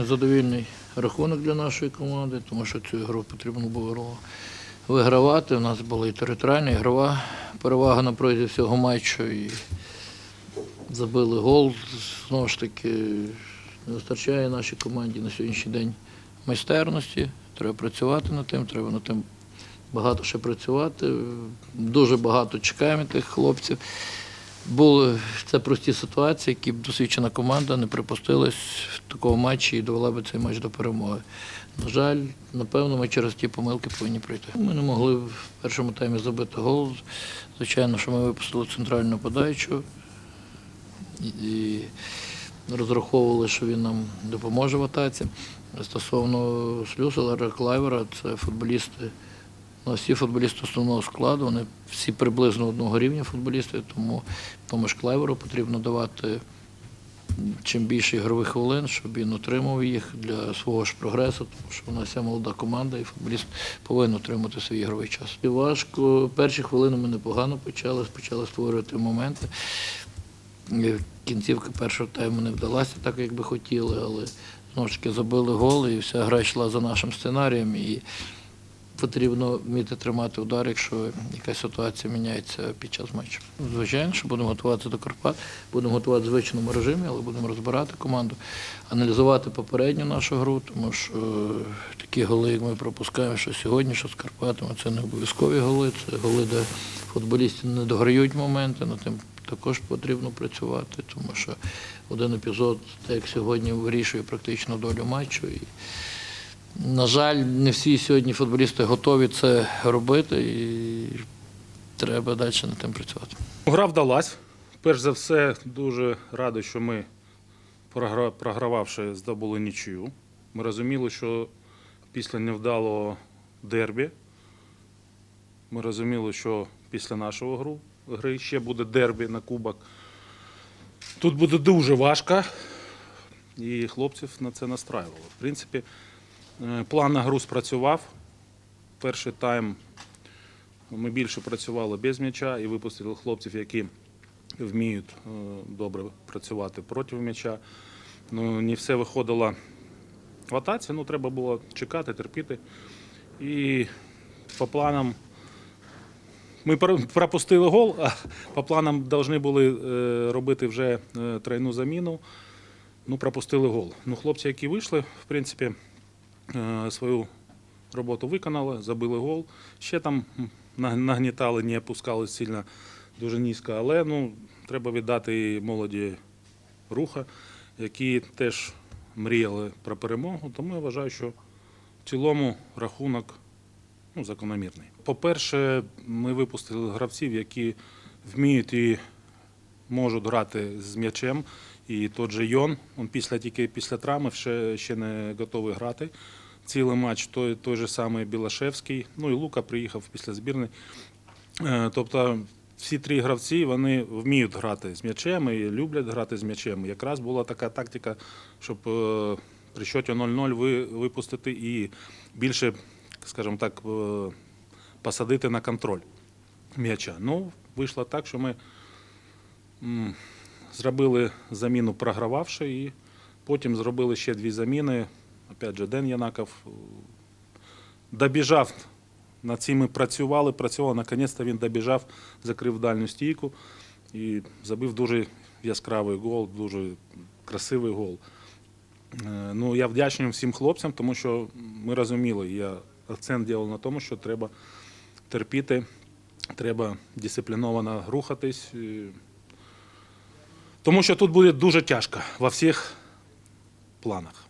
незадовільний рахунок для нашої команди, тому що цю ігру потрібно було вигравати. У нас була і територіальна, ігрова перевага на протязі всього матчу. І забили гол. Знову ж таки, не вистачає нашій команді на сьогоднішній день майстерності. Треба працювати над тим, треба над тим багато ще працювати. Дуже багато чекаємо тих хлопців. Були це прості ситуації, які б досвідчена команда не припустилась в такому матчі і довела би цей матч до перемоги. На жаль, напевно, ми через ті помилки повинні пройти. Ми не могли в першому таймі забити гол. Звичайно, що ми випустили центральну нападаючу і, розраховували, що він нам допоможе в атаці. Стосовно Слюселера, Клайвера, це футболісти. Ну, всі футболісти основного складу, вони всі приблизно одного рівня футболісти, тому тому Клайверу потрібно давати чим більше ігрових хвилин, щоб він отримав їх для свого ж прогресу, тому що у нас вся молода команда, і футболіст повинен отримати свій ігровий час. І важко. Перші хвилини ми непогано почали, почали створювати моменти. Кінцівка першого тайму не вдалася так, як би хотіли, але знову ж таки забили гол, і вся гра йшла за нашим сценарієм. І потрібно вміти тримати удар, якщо якась ситуація міняється під час матчу. Звичайно, що будемо готуватися до Карпат, будемо готувати в звичному режимі, але будемо розбирати команду, аналізувати попередню нашу гру, тому що е, такі голи, як ми пропускаємо, що сьогодні, що з Карпатами, це не обов'язкові голи, це голи, де футболісти не дограють моменти, над тим також потрібно працювати, тому що один епізод, так як сьогодні, вирішує практично долю матчу. І, на жаль, не всі сьогодні футболісти готові це робити, і треба далі над тим працювати. Гра вдалась. Перш за все, дуже радий, що ми, програвавши, здобули нічию. Ми розуміли, що після невдалого дербі, ми розуміли, що після нашого гру, гри ще буде дербі на кубок. Тут буде дуже важко, і хлопців на це настраювали. В принципі, план на гру спрацював. Перший тайм ми більше працювали без м'яча і випустили хлопців, які вміють е, добре працювати проти м'яча. Ну, не все виходило в атаці, ну треба було чекати, терпіти. І по планам ми пропустили гол, а по планам повинні були е, робити вже е, тройну заміну. Ну, пропустили гол. Ну, хлопці, які вийшли, в принципі, е, свою роботу виконали, забили гол. Ще там нагнітали, не опускали сильно дуже низько, але ну, треба віддати і молоді руха, які теж мріяли про перемогу. Тому я вважаю, що в цілому рахунок ну, закономірний. По-перше, ми випустили гравців, які вміють і можуть грати з м'ячем. І той же Йон, він після тільки після травми ще, ще не готовий грати. Цілий матч той, той же самий Білашевський. Ну і Лука приїхав після збірної. Е, Тобто всі три гравці вони вміють грати з м'ячем і люблять грати з м'ячем. Якраз була така тактика, щоб е, при счеті 0-0 ви, випустити і більше, скажімо так, е, посадити на контроль м'яча. Ну, вийшло так, що ми зробили заміну програвавши, і потім зробили ще дві заміни. Опять же, Ден Янаков е, добіжав. Над цим ми працювали, працювали. Наконець-то він добіжав, закрив дальню стійку і забив дуже яскравий гол, дуже красивий гол. Е, Ну, я вдячний всім хлопцям, тому що ми розуміли, я акцент робив на тому, що треба терпіти, треба дисципліновано рухатись. Тому що тут буде дуже тяжко во всіх планах.